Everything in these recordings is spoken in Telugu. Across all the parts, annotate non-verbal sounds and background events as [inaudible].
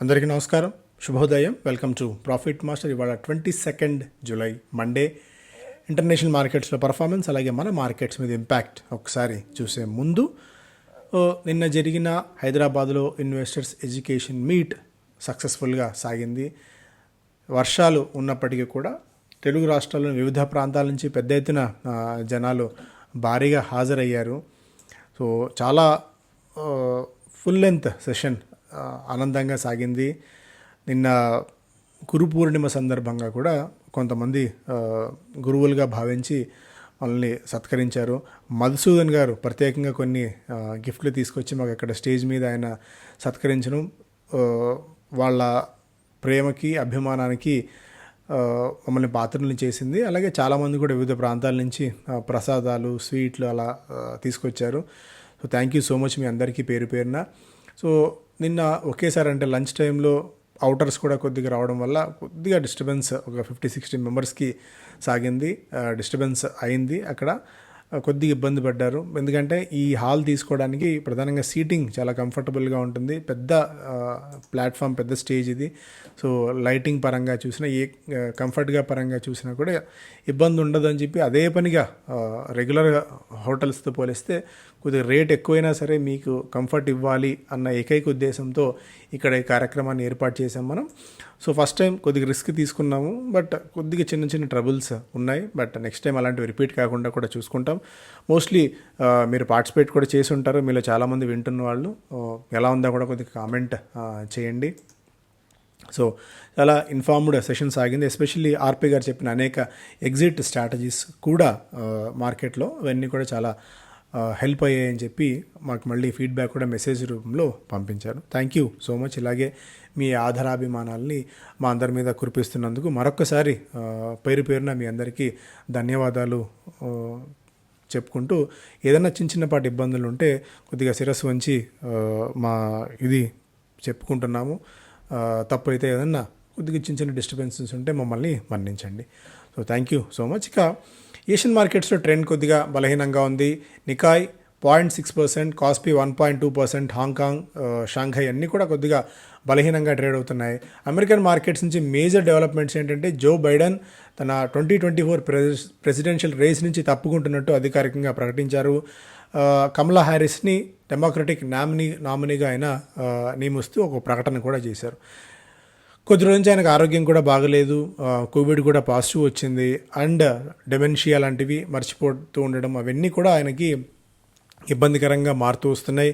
అందరికీ నమస్కారం. శుభోదయం. వెల్కమ్ టు ప్రాఫిట్ మాస్టర్ ఇవాళ twenty second July Monday international మార్కెట్స్లో పర్ఫార్మెన్స్ అలాగే మన మార్కెట్స్ మీద ఇంపాక్ట్ ఒకసారి చూసే ముందు నిన్న జరిగిన హైదరాబాద్లో ఇన్వెస్టర్స్ ఎడ్యుకేషన్ మీట్ సక్సెస్ఫుల్గా సాగింది. వర్షాలు ఉన్నప్పటికీ కూడా తెలుగు రాష్ట్రాల్లోని వివిధ ప్రాంతాల నుంచి పెద్ద ఎత్తున జనాలు భారీగా హాజరయ్యారు. సో చాలా ఫుల్ లెంత్ సెషన్ ఆనందంగా సాగింది. నిన్న గురు పూర్ణిమ సందర్భంగా కూడా కొంతమంది గురువులుగా భావించి మనల్ని సత్కరించారు. మధుసూదన్ గారు ప్రత్యేకంగా కొన్ని గిఫ్ట్లు తీసుకొచ్చి మాకు అక్కడ స్టేజ్ మీద ఆయన సత్కరించడం వాళ్ళ ప్రేమకి అభిమానానికి మమ్మల్ని పాత్రలు చేసింది. అలాగే చాలామంది కూడా వివిధ ప్రాంతాల నుంచి ప్రసాదాలు స్వీట్లు అలా తీసుకొచ్చారు. So thank you so much మీ అందరికీ పేరు పేరున. సో నిన్న ఒకేసారి అంటే లంచ్ టైంలో అవుటర్స్ కూడా కొద్దిగా రావడం వల్ల కొద్దిగా డిస్టర్బెన్స్ ఒక ఫిఫ్టీ సిక్స్టీ మెంబర్స్కి సాగింది. డిస్టర్బెన్స్ అయింది అక్కడ. కొద్దిగా ఇబ్బంది పడ్డారు. ఎందుకంటే ఈ హాల్ తీసుకోవడానికి ప్రధానంగా సీటింగ్ చాలా కంఫర్టబుల్గా ఉంటుంది. పెద్ద ప్లాట్ఫామ్ పెద్ద స్టేజ్ ఇది. సో లైటింగ్ పరంగా చూసినా ఏ కంఫర్ట్గా పరంగా చూసినా కూడా ఇబ్బంది ఉండదు అని చెప్పి అదే పనిగా రెగ్యులర్గా హోటల్స్తో పోలిస్తే కొద్దిగా రేట్ ఎక్కువైనా సరే మీకు కంఫర్ట్ ఇవ్వాలి అన్న ఏకైక ఉద్దేశంతో ఇక్కడ ఈ కార్యక్రమాన్ని ఏర్పాటు చేసాం మనం. సో ఫస్ట్ టైం కొద్దిగా రిస్క్ తీసుకున్నాము. బట్ కొద్దిగా చిన్న చిన్న ట్రబుల్స్ ఉన్నాయి. బట్ నెక్స్ట్ టైం అలాంటివి రిపీట్ కాకుండా కూడా చూసుకుంటాం. మోస్ట్లీ మీరు పార్టిసిపేట్ కూడా చేసి ఉంటారు. మీలో చాలామంది వింటున్న వాళ్ళు. ఎలా ఉందో కూడా కొద్దిగా కామెంట్ చేయండి. సో చాలా ఇన్ఫార్మ్డ్ సెషన్ సాగింది ఎస్పెషల్లీ ఆర్పి గారు చెప్పిన అనేక ఎగ్జిట్ స్ట్రాటజీస్ కూడా మార్కెట్లో అవన్నీ కూడా చాలా హెల్ప్ అయ్యాయని చెప్పి మాకు మళ్ళీ ఫీడ్బ్యాక్ కూడా మెసేజ్ రూపంలో పంపించారు. థ్యాంక్ యూ సో మచ్ ఇలాగే మీ ఆధారాభిమానాల్ని మా అందరి మీద కురిపిస్తున్నందుకు మరొక్కసారి పేరు పేరున మీ అందరికీ ధన్యవాదాలు. చెప్పుకుంటూ ఏదైనా చిన్న చిన్నపాటి ఇబ్బందులు ఉంటే కొద్దిగా శిరస్సు వంచి మా ఇది చెప్పుకుంటున్నాము. తప్పైతే తప్పు అయితే ఏదన్నా కొద్దిగా చిన్న చిన్న డిస్టర్బెన్సెస్ ఉంటే మమ్మల్ని మన్నించండి. So thank you so much ఇక ఏషియన్ మార్కెట్స్లో ట్రెండ్ కొద్దిగా బలహీనంగా ఉంది. Nikkei point six percent Kospi one point two percent Hong Kong Shanghai అన్నీ కూడా కొద్దిగా బలహీనంగా ట్రేడ్ అవుతున్నాయి. అమెరికన్ మార్కెట్స్ నుంచి మేజర్ డెవలప్మెంట్స్ ఏంటంటే జో బైడెన్ తన twenty twenty four presidential race నుంచి తప్పుకుంటున్నట్టు అధికారికంగా ప్రకటించారు. కమలా హ్యారిస్ని డెమోక్రటిక్ నామినీ నామినీగా ఆయన నియమిస్తూ ఒక ప్రకటన కూడా చేశారు. కొద్ది రోజు నుంచి ఆయనకు ఆరోగ్యం కూడా బాగలేదు. కోవిడ్ కూడా పాజిటివ్ వచ్చింది. అండ్ డెమెన్షియా లాంటివి మర్చిపోతూ ఉండడం అవన్నీ కూడా ఆయనకి ఇబ్బందికరంగా మారుతూ వస్తున్నాయి.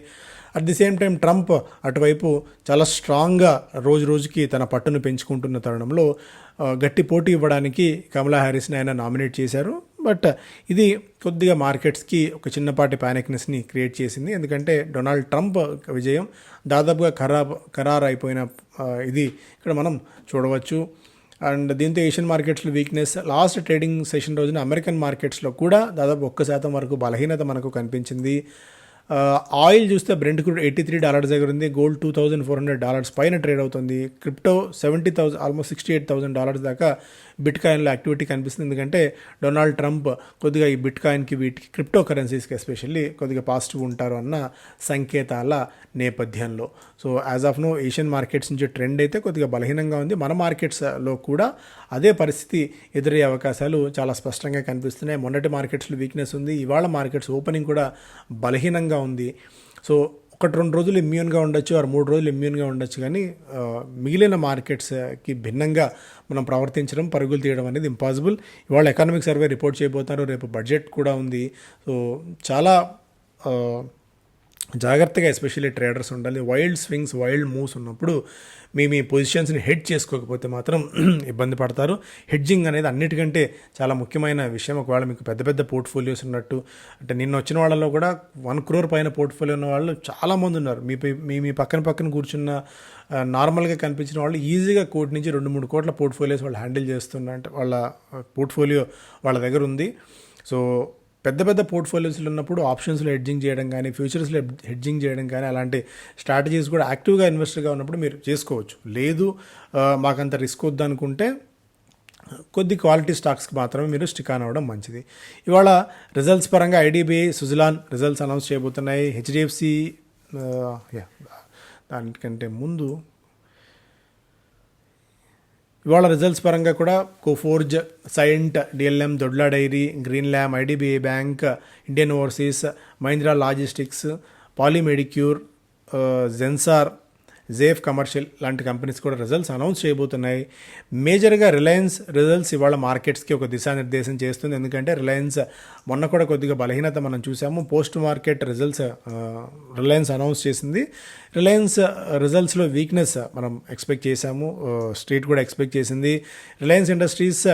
At the same time Trump అటువైపు చాలా స్ట్రాంగ్గా రోజు రోజుకి తన పట్టును పెంచుకుంటున్న తరుణంలో గట్టి పోటీ ఇవ్వడానికి కమలా హ్యారిస్ని ఆయన నామినేట్ చేశారు. బట్ ఇది కొద్దిగా మార్కెట్స్కి ఒక చిన్నపాటి ప్యానిక్నెస్ని క్రియేట్ చేసింది. ఎందుకంటే డొనాల్డ్ ట్రంప్ విజయం దాదాపుగా ఖరాబ్ ఖరారు అయిపోయిన ఇది ఇక్కడ మనం చూడవచ్చు. అండ్ దీంతో ఏషియన్ మార్కెట్స్లో వీక్నెస్ లాస్ట్ ట్రేడింగ్ సెషన్ రోజున అమెరికన్ మార్కెట్స్లో కూడా దాదాపు ఒక్క శాతం వరకు బలహీనత మనకు కనిపించింది. ఆయిల్ చూస్తే Brent crude eighty three dollars దగ్గర ఉంది gold two thousand four hundred dollars పైన ట్రేడ్ అవుతుంది. Crypto seventy thousand almost sixty eight thousand dollars దాకా బిట్ కాయిన్లో యాక్టివిటీ కనిపిస్తుంది. ఎందుకంటే డొనాల్డ్ ట్రంప్ కొద్దిగా ఈ బిట్ కాయిన్కి వీటికి క్రిప్టో కరెన్సీస్కి ఎస్పెషల్లీ కొద్దిగా పాజిటివ్ ఉంటారు అన్న సంకేతాల నేపథ్యంలో. So as of now Asian markets నుంచి ట్రెండ్ అయితే కొద్దిగా బలహీనంగా ఉంది. మన మార్కెట్స్లో కూడా అదే పరిస్థితి ఎదురయ్యే అవకాశాలు చాలా స్పష్టంగా కనిపిస్తున్నాయి. మొన్నటి మార్కెట్స్లో వీక్నెస్ ఉంది. ఇవాళ మార్కెట్స్ ఓపెనింగ్ కూడా బలహీనంగా ఉంది. సో ఒకటి రెండు రోజులు ఇమ్యూన్గా ఉండొచ్చు ఆరు మూడు రోజులు ఇమ్యూన్గా ఉండొచ్చు. కానీ మిగిలిన మార్కెట్స్కి భిన్నంగా మనం ప్రవర్తించడం పరుగులు తీయడం అనేది ఇంపాసిబుల్. ఇవాళ ఎకనామిక్ సర్వే రిపోర్ట్ చేయబోతున్నారు రేపు బడ్జెట్ కూడా ఉంది. సో చాలా జాగ్రత్తగా ఎస్పెషల్లీ ట్రేడర్స్ ఉండాలి. వైల్డ్ స్వింగ్స్ వైల్డ్ మూవ్స్ ఉన్నప్పుడు మీ మీ పొజిషన్స్ని హెడ్ చేసుకోకపోతే మాత్రం [clears throat] ఇబ్బంది పడతారు. హెడ్జింగ్ అనేది అన్నిటికంటే చాలా ముఖ్యమైన విషయం. ఒకవేళ మీకు పెద్ద పెద్ద పోర్ట్ఫోలియోస్ ఉన్నట్టు అంటే నిన్న వచ్చిన వాళ్ళలో కూడా వన్ క్రోర్ పైన పోర్ట్ఫోలియో ఉన్న వాళ్ళు చాలామంది ఉన్నారు. మీ మీ మీ పక్కన పక్కన కూర్చున్న నార్మల్గా కనిపించిన వాళ్ళు ఈజీగా కోటి నుంచి రెండు మూడు కోట్ల పోర్ట్ఫోలియోస్ వాళ్ళు హ్యాండిల్ చేస్తున్నారు అంటే వాళ్ళ పోర్ట్ఫోలియో వాళ్ళ దగ్గర ఉంది. సో పెద్ద పెద్ద పోర్ట్ఫోలియోస్లో ఉన్నప్పుడు ఆప్షన్స్లో హెడ్జింగ్ చేయడం కానీ ఫ్యూచర్స్లో హెడ్జింగ్ చేయడం కానీ అలాంటి స్ట్రాటజీస్ కూడా యాక్టివ్గా ఇన్వెస్టర్గా ఉన్నప్పుడు మీరు చేసుకోవచ్చు. లేదు మాకంత రిస్క్ వద్దనుకుంటే కొద్ది క్వాలిటీ స్టాక్స్కి మాత్రమే మీరు స్టిక్ ఆన్ అవ్వడం మంచిది. ఇవాళ రిజల్ట్స్ పరంగా ఐడిబిఐ సుజలాన్ రిజల్ట్స్ అనౌన్స్ చేయబోతున్నాయి. హెచ్డిఎఫ్సి దానికంటే ముందు ఇవాళ రిజల్ట్స్ పరంగా కూడా Coforge Cyient DLM Dodla Dairy Greenlam IDBI bank Indian Overseas Mahindra logistics Polymedicure Zensar Jeff commercial లాంటి కంపెనీస్ కూడా రిజల్ట్స్ అనౌన్స్ చేయబోతున్నాయి. మేజర్గా రిలయన్స్ రిజల్ట్స్ ఇవాళ మార్కెట్స్కి ఒక దిశానిర్దేశం చేస్తుంది. ఎందుకంటే రిలయన్స్ మొన్న కూడా కొద్దిగా బలహీనత మనం చూసాము post market results Reliance announce చేసింది. రిలయన్స్ రిజల్ట్స్లో వీక్నెస్ మనం ఎక్స్పెక్ట్ చేశాము. స్ట్రీట్ కూడా ఎక్స్పెక్ట్ చేసింది. రిలయన్స్ ఇండస్ట్రీస్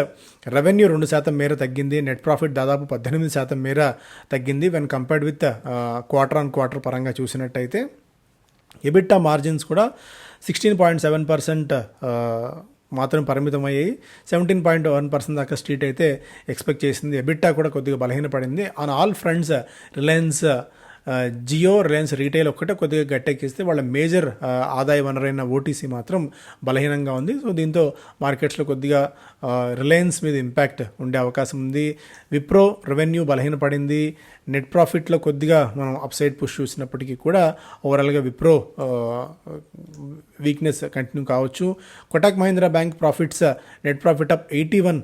రెవెన్యూ రెండు శాతం మేర తగ్గింది. నెట్ ప్రాఫిట్ దాదాపు పద్దెనిమిది శాతం మేర తగ్గింది. When compared with quarter on quarter పరంగా చూసినట్టయితే ఎబిట్టా మార్జిన్స్ కూడా సిక్స్టీన్ పాయింట్ సెవెన్ పర్సెంట్ మాత్రం పరిమితమయ్యాయి. సెవెంటీన్ పాయింట్ వన్ పర్సెంట్ దాకా స్ట్రీట్ అయితే ఎక్స్పెక్ట్ చేసింది. ఎబిట్టా కూడా కొద్దిగా బలహీనపడింది. On all fronts Reliance Jio Reliance retail ఒక్కటే కొద్దిగా గట్టెక్కిస్తే వాళ్ళ మేజర్ ఆదాయ వనరైన ఓటీసీ మాత్రం బలహీనంగా ఉంది. సో దీంతో మార్కెట్స్లో కొద్దిగా రిలయన్స్ మీద ఇంపాక్ట్ ఉండే అవకాశం ఉంది. విప్రో రెవెన్యూ బలహీనపడింది. నెట్ ప్రాఫిట్లో కొద్దిగా మనం అప్సైడ్ పుష్ చూసినప్పటికీ కూడా ఓవరాల్గా విప్రో వీక్నెస్ కంటిన్యూ కావచ్చు. Kotak Mahindra bank profits net profit up eighty one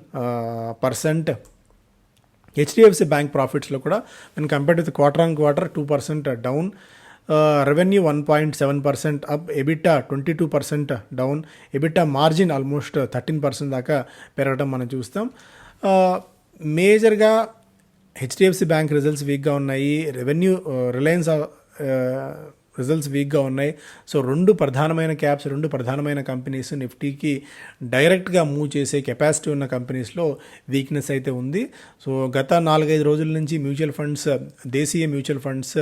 percent. HDFC bank ప్రాఫిట్స్లో కూడా మనం compare with quarter on quarter two percent down revenue one point seven percent up EBITDA twenty two percent down EBITDA margin almost thirteen percent దాకా పెరగడం మనం చూస్తాం. మేజర్గా హెచ్డిఎఫ్సి బ్యాంక్ రిజల్ట్స్ వీక్గా ఉన్నాయి. రెవెన్యూ రిలయన్స్ రిజల్ట్స్ వీక్గా ఉన్నాయి. సో రెండు ప్రధానమైన క్యాప్స్ రెండు ప్రధానమైన కంపెనీస్ నిఫ్టీకి డైరెక్ట్గా మూవ్ చేసే కెపాసిటీ ఉన్న కంపెనీస్లో వీక్నెస్ అయితే ఉంది. సో గత నాలుగైదు రోజుల నుంచి మ్యూచువల్ ఫండ్స్ దేశీయ మ్యూచువల్ ఫండ్స్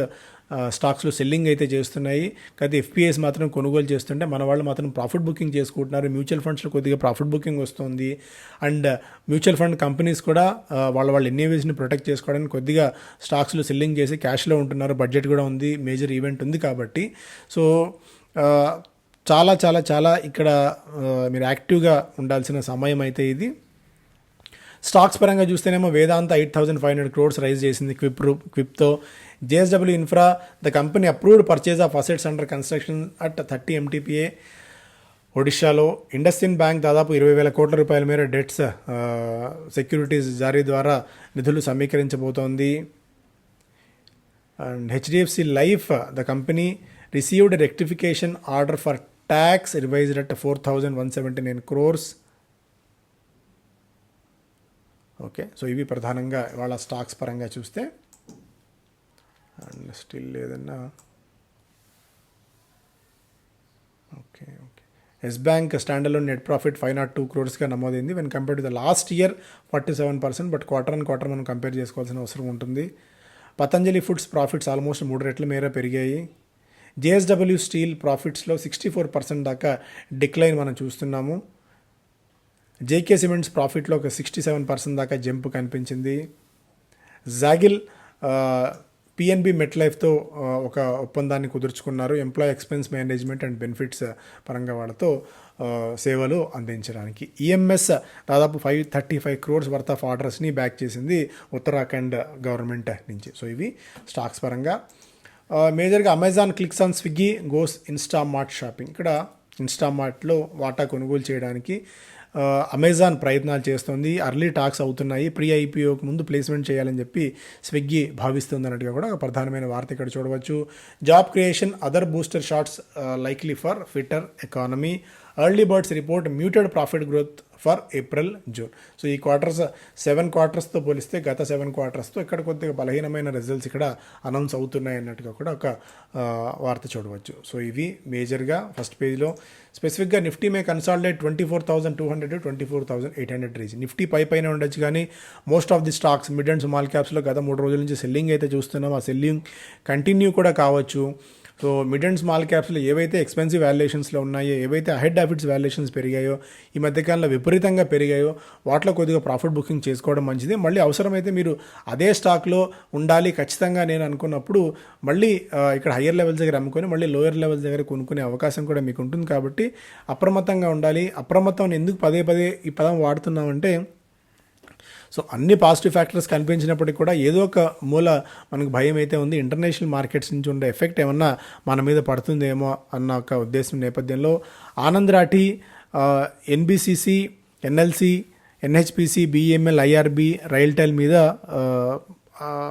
స్టాక్స్లో సెల్లింగ్ అయితే చేస్తున్నాయి. కానీ ఎఫ్పిఎస్ మాత్రం కొనుగోలు చేస్తుంటే మన వాళ్ళు మాత్రం ప్రాఫిట్ బుకింగ్ చేసుకుంటున్నారు. మ్యూచువల్ ఫండ్స్లో కొద్దిగా ప్రాఫిట్ బుకింగ్ వస్తుంది. అండ్ మ్యూచువల్ ఫండ్ కంపెనీస్ కూడా వాళ్ళ వాళ్ళ ఎన్ఏవీస్ని ప్రొటెక్ట్ చేసుకోవడానికి కొద్దిగా స్టాక్స్లో సెల్లింగ్ చేసి క్యాష్లో ఉంటున్నారు. బడ్జెట్ కూడా ఉంది. మేజర్ ఈవెంట్ ఉంది కాబట్టి. సో చాలా చాలా చాలా ఇక్కడ మీరు యాక్టివ్గా ఉండాల్సిన సమయం అయితే ఇది. స్టాక్స్ పరంగా చూస్తేనేమో Vedanta eight thousand five hundred crores raise చేసింది QIP క్విప్తో. JSW infra the company approved purchase of assets under construction at thirty MTPA ఒడిశాలో ఇండస్ఇన్ బ్యాంక్ దాదాపు ఇరవై వేల కోట్ల రూపాయల మేర డెట్స్ సెక్యూరిటీస్ జారీ ద్వారా నిధులు సమీకరించబోతోంది. And HDFC life the company received rectification order for tax revised at four thousand one seventy nine crores okay so ఇవి ప్రధానంగా వాళ్ళ స్టాక్స్ పరంగా చూస్తే. అండ్ స్టిల్ ఏదన్నా? Okay okay yes bank స్టాండర్లో net profit five naught two క్రోర్స్గా నమోదైంది. When compare to the last year forty seven percent but quarter and quarter మనం కంపేర్ చేసుకోవాల్సిన అవసరం ఉంటుంది. పతంజలి ఫుడ్స్ ప్రాఫిట్స్ ఆల్మోస్ట్ మూడు రెట్ల మేర పెరిగాయి. జేఎస్డబ్ల్యూ స్టీల్ ప్రాఫిట్స్లో సిక్స్టీ ఫోర్ పర్సెంట్ దాకా డిక్లైన్ మనం చూస్తున్నాము. జేకే సిమెంట్స్ ప్రాఫిట్లో ఒక సిక్స్టీ సెవెన్ పర్సెంట్ దాకా జంప్ కనిపించింది. జాగిల్ పిఎన్బి మెట్ లైఫ్తో ఒక ఒప్పందాన్ని కుదుర్చుకున్నారు. Employee expense management and benefits పరంగా వాళ్ళతో సేవలు అందించడానికి. ఈఎంఎస్ దాదాపు five thirty five crores worth of ఆర్డర్స్ని back చేసింది ఉత్తరాఖండ్ గవర్నమెంట్ నుంచి. సో ఇవి స్టాక్స్ పరంగా. మేజర్గా Amazon clicks on Swiggy goes Instamart shopping ఇక్కడ ఇన్స్టామార్ట్లో వాటా కొనుగోలు చేయడానికి అమెజాన్ ప్రయత్నాలు చేస్తుంది. అర్లీ టాక్స్ అవుతున్నాయి. ప్రీ ఐపీఓకి ముందు ప్లేస్మెంట్ చేయాలని చెప్పి స్విగ్గీ భావిస్తుంది అన్నట్టుగా కూడా ఒక ప్రధానమైన వార్త ఇక్కడ చూడవచ్చు. Job creation other booster shots likely for fitter economy early birds report muted profit growth for April June. So ఈ క్వార్టర్స్ సెవెన్ క్వార్టర్స్తో పోలిస్తే గత సెవెన్ క్వార్టర్స్తో ఇక్కడ కొద్దిగా బలహీనమైన రిజల్ట్స్ ఇక్కడ అనౌన్స్ అవుతున్నాయి అన్నట్టుగా కూడా ఒక వార్త చూడవచ్చు. సో ఇవి మేజర్గా ఫస్ట్ పేజ్లో స్పెసిఫిక్గా Nifty may consolidate twenty four thousand two hundred twenty four thousand eight hundred reach Nifty పై పైన ఉండొచ్చు కానీ most of the stocks mid and small క్యాప్స్లో గత మూడు రోజుల నుంచి సెల్లింగ్ అయితే చూస్తున్నాం. ఆ సెల్లింగ్ కంటిన్యూ కూడా కావచ్చు. సో మిడ్ అండ్ స్మాల్ క్యాప్స్లో ఏవైతే ఎక్స్పెన్సివ్ వాల్యుయేషన్స్లో ఉన్నాయో ఏవైతే అహెడ్ ఆఫిట్స్ వాల్యుయేషన్స్ పెరిగాయో ఈ మధ్యకాలంలో విపరీతంగా పెరిగాయో వాటిలో కొద్దిగా ప్రాఫిట్ బుకింగ్ చేసుకోవడం మంచిది. మళ్ళీ అవసరమైతే మీరు అదే స్టాక్లో ఉండాలి ఖచ్చితంగా నేను అనుకున్నప్పుడు మళ్ళీ ఇక్కడ హయ్యర్ లెవెల్స్ దగ్గర అమ్ముకొని మళ్ళీ లోయర్ లెవెల్స్ దగ్గర కొనుక్కునే అవకాశం కూడా మీకు ఉంటుంది కాబట్టి అప్రమత్తంగా ఉండాలి. అప్రమత్తం ఎందుకు పదే పదే ఈ పదం వాడుతున్నామంటే సో అన్ని పాజిటివ్ ఫ్యాక్టర్స్ కనిపించినప్పటికీ కూడా ఏదో ఒక మూల మనకు భయం అయితే ఉంది. ఇంటర్నేషనల్ మార్కెట్స్ నుంచి ఉండే ఎఫెక్ట్ ఏమన్నా మన మీద పడుతుందేమో అన్న ఒక ఉద్దేశం నేపథ్యంలో Anand Rathi NBCC NLC NHPC BML IRB RailTel మీద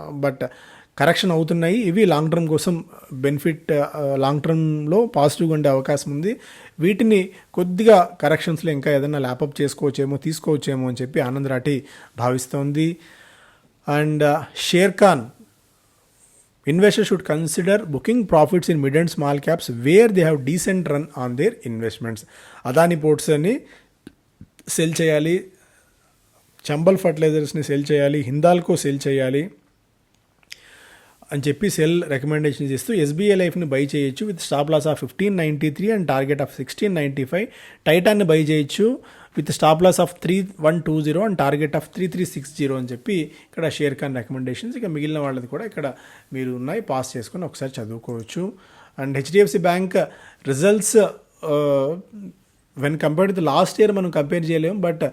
బట్ కరెక్షన్ అవుతున్నాయి. ఇవి లాంగ్ టర్మ్ కోసం బెనిఫిట్ లాంగ్ టర్మ్లో పాజిటివ్గా ఉండే అవకాశం ఉంది. వీటిని కొద్దిగా కరెక్షన్స్లో ఇంకా ఏదైనా ల్యాపప్ చేసుకోవచ్చేమో తీసుకోవచ్చేమో అని చెప్పి ఆనంద్ రాఠీ భావిస్తోంది. And uh, Sharekhan investor should consider booking profits in mid and small caps where they have decent run on their investments Adani పోర్ట్స్ని sell చేయాలి. చంబల్ ఫర్టిలైజర్స్ని సెల్ చేయాలి. హిందాల్కో సెల్ చేయాలి. అని చెప్పి సెల్ రికమెండేషన్స్ ఇస్తూ ఎస్బీఐ లైఫ్ని బై చేయొచ్చు with stop loss of fifteen ninety three and target of sixteen ninety five. టైటాన్ని buy చేయొచ్చు with stop loss of three one two zero and target of three three six zero అని చెప్పి ఇక్కడ షేర్ ఖాన్ రికమెండేషన్స్. ఇక మిగిలిన వాళ్ళది కూడా ఇక్కడ మీరు ఉన్నాయి పాస్ చేసుకొని ఒకసారి చదువుకోవచ్చు. And HDFC bank results when compared to last year మనం కంపేర్ చేయలేము but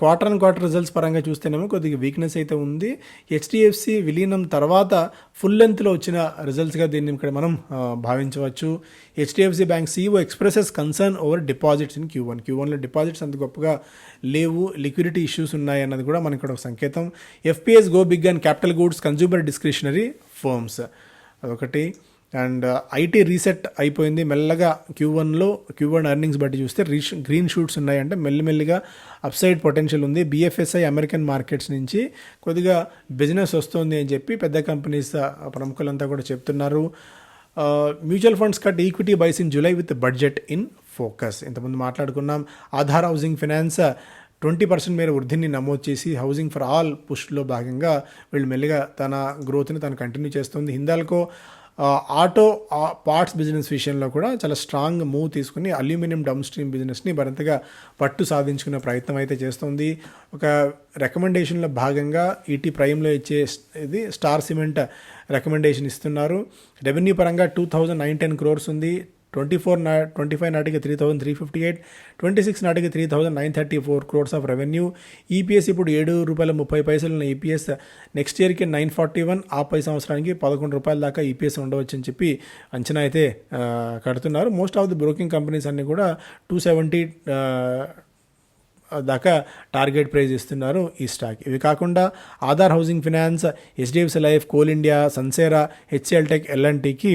quarter and quarter results పరంగా చూస్తేనేమో కొద్దిగా వీక్నెస్ అయితే ఉంది. హెచ్డిఎఫ్సి విలీనం తర్వాత ఫుల్ లెంత్లో వచ్చిన రిజల్ట్స్గా దీన్ని ఇక్కడ మనం భావించవచ్చు. HDFC bank CEO expresses concern over deposits in Q one Q వన్లో డిపాజిట్స్ అంత గొప్పగా లేవు. లిక్విడిటీ ఇష్యూస్ ఉన్నాయి అన్నది కూడా మనకి ఇక్కడ ఒక సంకేతం. FPIs go big and capital goods consumer discretionary firms అదొకటి. అండ్ uh, ఐటీ రీసెట్ అయిపోయింది. మెల్లగా క్యూ వన్లో క్యూ వన్ ఎర్నింగ్స్ బట్టి చూస్తే రీష్ గ్రీన్ షూట్స్ ఉన్నాయి అంటే మెల్లిమెల్లిగా అప్సైడ్ పొటెన్షియల్ ఉంది. బిఎఫ్ఎస్ఐ అమెరికన్ మార్కెట్స్ నుంచి కొద్దిగా బిజినెస్ వస్తుంది అని చెప్పి పెద్ద కంపెనీస్ uh, ప్రముఖులంతా కూడా చెప్తున్నారు. Mutual funds cut equity buys in July with budget in focus ఇంతకుముందు మాట్లాడుకున్నాం Aadhar housing finance twenty percent మేర వృద్ధిని నమోదు చేసి హౌసింగ్ ఫర్ ఆల్ పుష్లో భాగంగా వీళ్ళు మెల్లిగా తన గ్రోత్ని తను కంటిన్యూ చేస్తుంది. హిందాల్కో ఆటో పార్ట్స్ బిజినెస్ విషయంలో కూడా చాలా స్ట్రాంగ్ మూవ్ తీసుకుని అల్యూమినియం డౌన్ స్ట్రీమ్ బిజినెస్ని మరింతగా పట్టు సాధించుకునే ప్రయత్నం అయితే చేస్తుంది. ఒక రికమెండేషన్లో భాగంగా ఈటీ ప్రైమ్లో ఇచ్చే ఇది స్టార్ సిమెంట్ రికమెండేషన్ ఇస్తున్నారు. రెవెన్యూ పరంగా two thousand nine ten crores ఉంది. ట్వంటీ ఫోర్ నా ట్వంటీ ఫైవ్ నాటికి three thousand three fifty eight twenty six నాటికి three thousand nine thirty four crores of revenue EPS ఇప్పుడు ఏడు రూపాయల ముప్పై పైసలు ఉన్న ఈపీఎస్ నెక్స్ట్ ఇయర్కి నైన్ ఫార్టీ వన్ ఆ పై సంవత్సరానికి పదకొండు రూపాయల దాకా ఈపీఎస్ ఉండవచ్చని చెప్పి అంచనా అయితే కడుతున్నారు. Most of the broking companies అన్నీ కూడా టూ సెవెంటీ దాకా టార్గెట్ ప్రైజ్ ఇస్తున్నారు ఈ స్టాక్ ఇవి కాకుండా Aadhar housing finance HDFC life coal India Sansera HCLTech ఎల్ఎన్టీకి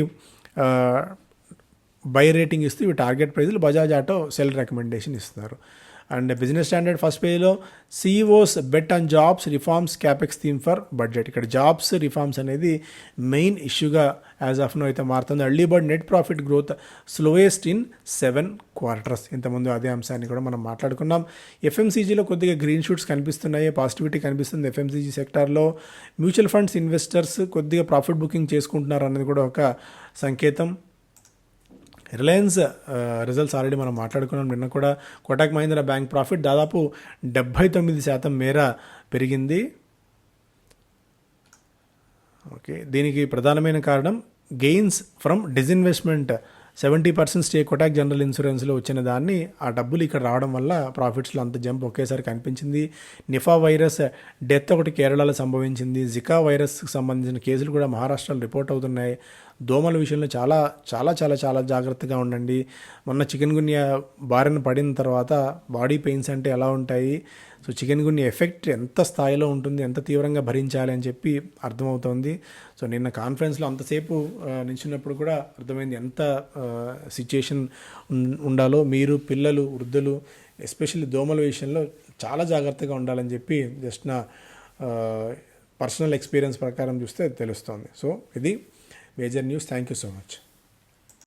buy rating ఇస్తూ ఇవి టార్గెట్ ప్రైజ్లు బజాజ్ ఆటో సెల్ రికమెండేషన్ ఇస్తున్నారు. అండ్ బిజినెస్ స్టాండర్డ్ ఫస్ట్ పేజ్లో CEOs bet on jobs reforms capex theme for budget ఇక్కడ జాబ్స్ రిఫార్మ్స్ అనేది మెయిన్ ఇష్యూగా యాజ్ ఆఫ్ నో అయితే మారుతుంది. Early bird net profit growth slowest in seven quarters ఇంతకుముందు అదే అంశాన్ని కూడా మనం మాట్లాడుకున్నాం. ఎఫ్ఎంసీజీలో కొద్దిగా గ్రీన్ షూట్స్ కనిపిస్తున్నాయి పాజిటివిటీ కనిపిస్తుంది. ఎఫ్ఎంసీజీ సెక్టార్లో మ్యూచువల్ ఫండ్స్ ఇన్వెస్టర్స్ కొద్దిగా ప్రాఫిట్ బుకింగ్ చేసుకుంటున్నారు అనేది కూడా ఒక సంకేతం. రిలయన్స్ రిజల్ట్స్ ఆల్రెడీ మనం మాట్లాడుకున్నాం. నిన్న కూడా కోటక్ మహీంద్ర బ్యాంక్ ప్రాఫిట్ దాదాపు డెబ్భై తొమ్మిది శాతం మేర పెరిగింది. ఓకే దీనికి ప్రధానమైన కారణం gains from disinvestment seventy percent stake Kotak general ఇన్సూరెన్స్లో వచ్చిన దాన్ని ఆ డబ్బులు ఇక్కడ రావడం వల్ల ప్రాఫిట్స్లో అంత జంప్ ఒకేసారి కనిపించింది. నిఫా వైరస్ డెత్ ఒకటి కేరళలో సంభవించింది. జికా వైరస్కి సంబంధించిన కేసులు కూడా మహారాష్ట్రలో రిపోర్ట్ అవుతున్నాయి. దోమల విషయంలో చాలా చాలా చాలా చాలా జాగ్రత్తగా ఉండండి. మొన్న చికెన్ గున్యా బారిన పడిన తర్వాత బాడీ పెయిన్స్ అంటే ఎలా ఉంటాయి? సో చికెన్ గున్యా ఎఫెక్ట్ ఎంత స్థాయిలో ఉంటుంది? ఎంత తీవ్రంగా భరించాలి అని చెప్పి అర్థమవుతోంది. సో నిన్న కాన్ఫరెన్స్లో అంతసేపు నిల్చున్నప్పుడు కూడా అర్థమైంది ఎంత సిచ్యుయేషన్ ఉండాలో. మీరు పిల్లలు వృద్ధులు ఎస్పెషల్లీ దోమల విషయంలో చాలా జాగ్రత్తగా ఉండాలని చెప్పి జస్ట్ నా పర్సనల్ ఎక్స్పీరియన్స్ ప్రకారం చూస్తే తెలుస్తోంది. సో ఇది major news thank you so much